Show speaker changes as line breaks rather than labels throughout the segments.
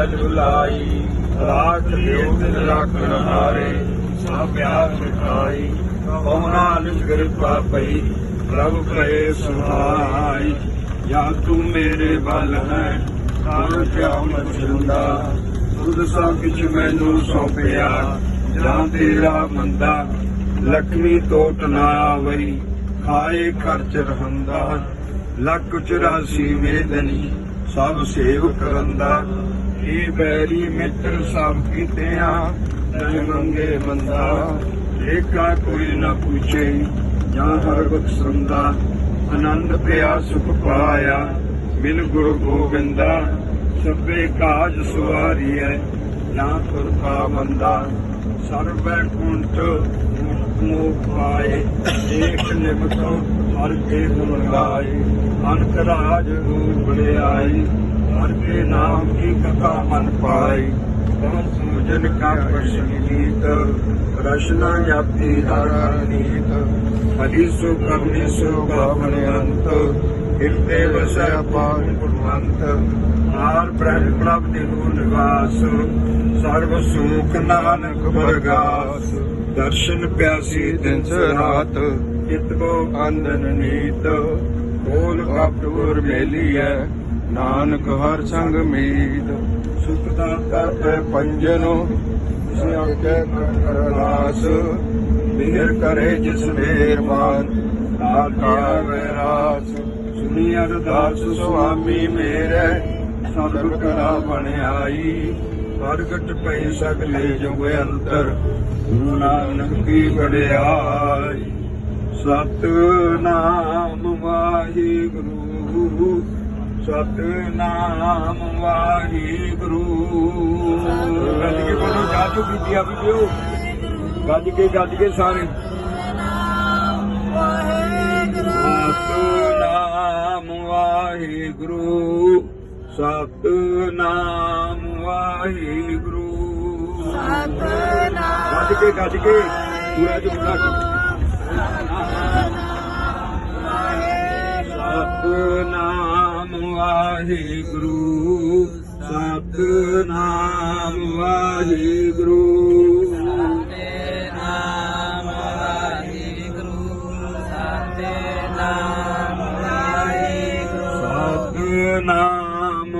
ਸਹਿਜ ਬੁਲਾਈ ਰਾਖ ਲਿਓ ਦਿਨ ਰਾਖਣ ਹਾਰੇ, ਸਭ ਪਿਆਰ ਮਿਟਾਈ ਪਵਨਾ ਨਿਜ ਕਿਰਪਾ ਪਈ, ਪ੍ਰਭ ਕਰੇ ਸੁਹਾਈ। ਜਾਂ ਤੂੰ ਮੇਰੇ ਬਲ ਹੈ ਤਾਂ ਕਿਆ ਮਚੁੰਦਾ ਤੁਧ ਸਭ ਕਿਛ ਮੈਨੂੰ ਸੌਂਪਿਆ, ਜਾਂ ਤੇਰਾ ਮੰਦਾ, ਲਖਮੀ ਟੋਟ ਨਾ ਆਵਈ। ਖਾਏ ਖਰਚ ਰਹੰਦਾ, ਲੱਖ 84 ਵੇਦਨੀ, ਸਭ ਸੇਵ ਕਰੰਦਾ। ਇਹ ਬੈਰੀ ਮਿੱਤਰ ਸਭ ਕੀਤਿਆਂ ਤੈ ਮੰਗੇ ਬੰਦਾ ਏਕਾ ਕੋਈ ਨਾ ਪੁੱਛੇ, ਜਾਂ ਹਰ ਬਖਸ਼ੰਦਾ ਆਨੰਦ ਪਿਆ ਸੁਖ ਪਾਇਆ। ਮਿਲ ਗੁਰੂ ਗੋਬਿੰਦਾ, ਸਭੇ ਕਾਜ ਸੁਵਾਰੀਐ ਨਾ ਤੁਰ ਬੰਦਾ ਸਰਬੈ ਕੁੰਟ ਮੋਹ ਪਾਏ ਏਕ ਨਿਮਤੋ ਹਰ ਕੇ ਗੁਣ ਅਨਕ ਰਾਜ ਰੂਪ ਬੜਾਈ ਹਰ ਕੇ ਨਾਮ ਕੀ ਕਥਾ ਮਨ ਪਾਈ ਤਮ ਸੂਜਨ ਕਾ ਪ੍ਰਸ਼ਨੀਤ ਰਸ਼ਨਾ ਜਾਪੀ ਹਰ ਨੀਤ ਹਰੀ ਸੋ ਕਰਨੀ ਸੋ ਬਾਵਨ ਅੰਤ ਹਿਰਦੇ ਵਸੈ ਪਾਰ ਗੁਰਮੰਤ ਆਰ ਬ੍ਰਹਮ ਪ੍ਰਭ ਦੇ ਨਿਵਾਸ ਸਰਬ ਸੁਖ ਨਾਨਕ ਵਰਗਾਸ ਦਰਸ਼ਨ ਪਿਆਸੀ ਦਿਨ ਰਾਤ, ਚਿਤ ਕੋ ਆਨੰਦ ਨੀਤ ਬੋਲ ਕਪਟੂਰ ਮੇਲੀਐ, ਨਾਨਕ ਹਰ ਸੰਗ ਮੀਤ। ਸੁਖ ਕਰਤੇ ਪੰਜਨੋ ਸਿਆਕੇ ਕਰਨਾਸ ਮਿਹਰ ਕਰੇ ਜਿਸ ਮਿਹਰਬਾਨ ਆਕਾ ਵੈਰਾਸ। ਸੁਣੀ ਅਰਦਾਸ, ਸੁਆਮੀ ਮੇਰੇ ਸਤਿ ਕਰਾ ਬਣਾਈ ਪ੍ਰਗਟ ਪਈ ਸਗਲੇ ਜੁਗ ਅੰਤਰ ਗੁਰੂ ਨਾਨਕ ਕੀ ਵਡਿਆਈ। ਸਤਨਾਮ ਵਾਹਿਗੁਰੂ ਸਤਨਾਮ ਵਾਹਿਗੁਰੂ। ਗੱਜ ਕੇ ਬੋਲੋ ਜਾਦੂ ਕੀਤੀ ਆ ਵੀ ਦਿਓ ਗੱਜ ਕੇ ਗੱਜ ਕੇ ਸਾਰੇ। ਸਤਨਾਮ ਵਾਹਿਗੁਰੂ। ਗੱਜ ਕੇ ਗੱਜ ਕੇ ਪੂਰਾ ਜੁਮਲਾ ਸਤਨਾਮ ਵਾਹਿਗੁਰੂ। ਸਤਨਾਮ ਵਾਹਿਗੁਰੂ।
ਨਾਮ ਵਾਹਿਗੁਰੂ। ਸਤਿਨਾਮ ਵਾਹਿਗੁਰੂ।
ਸਤਨਾਮ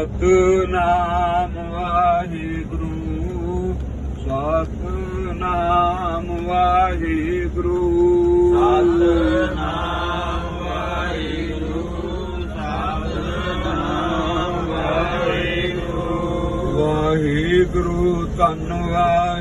ਸਤਨਾਮ ਵਾਹਿਗੁਰੂ ਸਤਨਾਮ ਵਾਹਿਗੁਰੂ।
ਸਤਿਨਾਮ ਵਾਹਿਗੁਰੂ ਸਤਿਨਾਮ ਵਾਹਿਗੁਰੂ।
ਵਾਹਿਗੁਰੂ ਧੰਨ ਵਾਹਿ